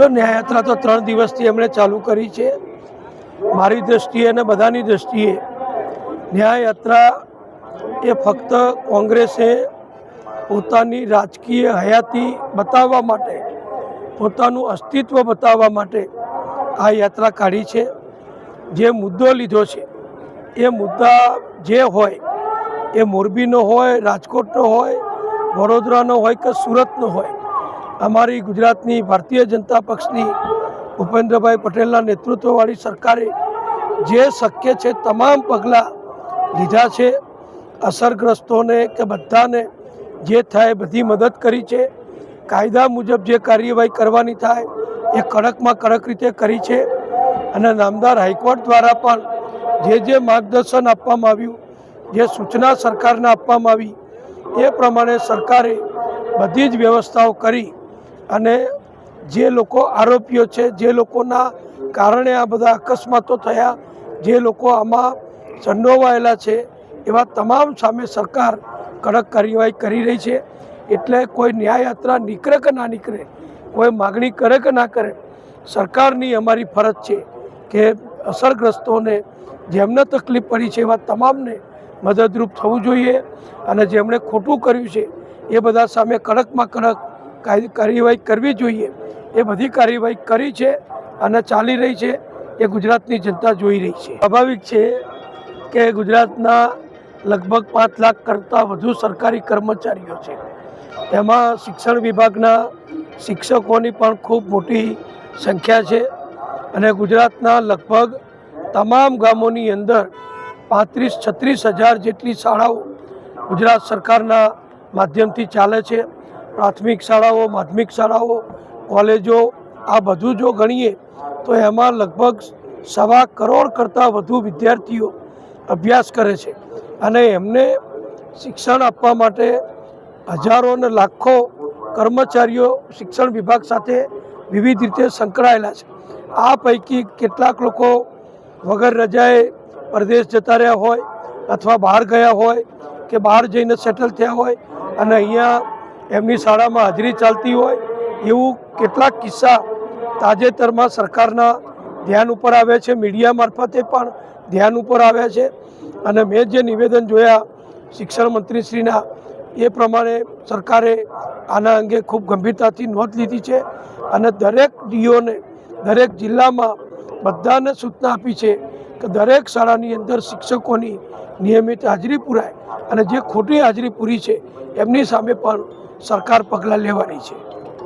જો ન્યાયયાત્રા તો ત્રણ દિવસથી એમણે ચાલુ કરી છે. મારી દ્રષ્ટિએ અને બધાની દ્રષ્ટિએ ન્યાયયાત્રા એ ફક્ત કોંગ્રેસે પોતાની રાજકીય હયાતી બતાવવા માટે, પોતાનું અસ્તિત્વ બતાવવા માટે આ યાત્રા કાઢી છે. જે મુદ્દો લીધો છે, એ મુદ્દા જે હોય, એ મોરબીનો હોય, રાજકોટનો હોય, વડોદરાનો હોય કે સુરતનો હોય અમારી ગુજરાતની ભારતીય જનતા પક્ષની ભૂપેન્દ્રભાઈ પટેલના નેતૃત્વવાળી સરકારે જે શક્ય છે તમામ પગલાં લીધા છે, અસરગ્રસ્તોને કે બધાને જે થાય બધી મદદ કરી છે. કાયદા મુજબ જે કાર્યવાહી કરવાની થાય એ કડકમાં કડક રીતે કરી છે અને નામદાર હાઈકોર્ટ દ્વારા પણ જે જે માર્ગદર્શન આપવામાં આવ્યું, જે સૂચના સરકારને આપવામાં આવી, એ પ્રમાણે સરકારે બધી જ વ્યવસ્થાઓ કરી અને જે લોકો આરોપીઓ છે, જે લોકોના કારણે આ બધા અકસ્માતો થયા, જે લોકો આમાં સંડોવાયેલા છે, એવા તમામ સામે સરકાર કડક કાર્યવાહી કરી રહી છે. એટલે કોઈ ન્યાયયાત્રા નીકળે કે ના નીકળે, કોઈ માગણી કરે કે ના કરે, સરકારની અમારી ફરજ છે કે અસરગ્રસ્તોને જેમને તકલીફ પડી છે એવા તમામને મદદરૂપ થવું જોઈએ અને જેમણે ખોટું કર્યું છે, એ બધા સામે કડકમાં કડક કાર્યવાહી કરવી જોઈએ. એ બધી કાર્યવાહી કરી છે અને ચાલી રહી છે. એ ગુજરાતની જનતા જોઈ રહી છે. સ્વાભાવિક છે કે ગુજરાતના લગભગ પાંચ લાખ કરતાં વધુ સરકારી કર્મચારીઓ છે. એમાં શિક્ષણ વિભાગના શિક્ષકોની પણ ખૂબ મોટી સંખ્યા છે અને ગુજરાતના લગભગ તમામ ગામોની અંદર પાંત્રીસ, છત્રીસ હજાર જેટલી શાળાઓ ગુજરાત સરકારના માધ્યમથી ચાલે છે. પ્રાથમિક શાળાઓ, માધ્યમિક શાળાઓ, કોલેજો, આ બધું જો ગણીએ તો એમાં લગભગ સવા કરોડ કરતાં વધુ વિદ્યાર્થીઓ અભ્યાસ કરે છે. અને એમને શિક્ષણ આપવા માટે હજારો અને લાખો કર્મચારીઓ શિક્ષણ વિભાગ સાથે વિવિધ રીતે સંકળાયેલા છે. આ પૈકી કેટલાક લોકો વગર રજાએ પરદેશ જતા રહ્યા હોય અથવા બહાર ગયા હોય કે બહાર જઈને સેટલ થયા હોય અને અહીંયા એમની શાળામાં હાજરી ચાલતી હોય, એવું કેટલાક કિસ્સા તાજેતરમાં સરકારના ધ્યાન ઉપર આવ્યા છે, મીડિયા મારફતે પણ ધ્યાન ઉપર આવ્યા છે. અને મેં જે નિવેદન જોયા શિક્ષણ મંત્રીશ્રીના, એ પ્રમાણે સરકારે આના અંગે ખૂબ ગંભીરતાથી નોંધ લીધી છે અને દરેક ડીઓને, દરેક જિલ્લામાં બધાને સૂચના આપી છે કે દરેક શાળાની અંદર શિક્ષકોની નિયમિત હાજરી પુરાય અને જે ખોટી હાજરી પૂરી છે, એમની સામે પણ સરકાર પગલાં લેવાની છે.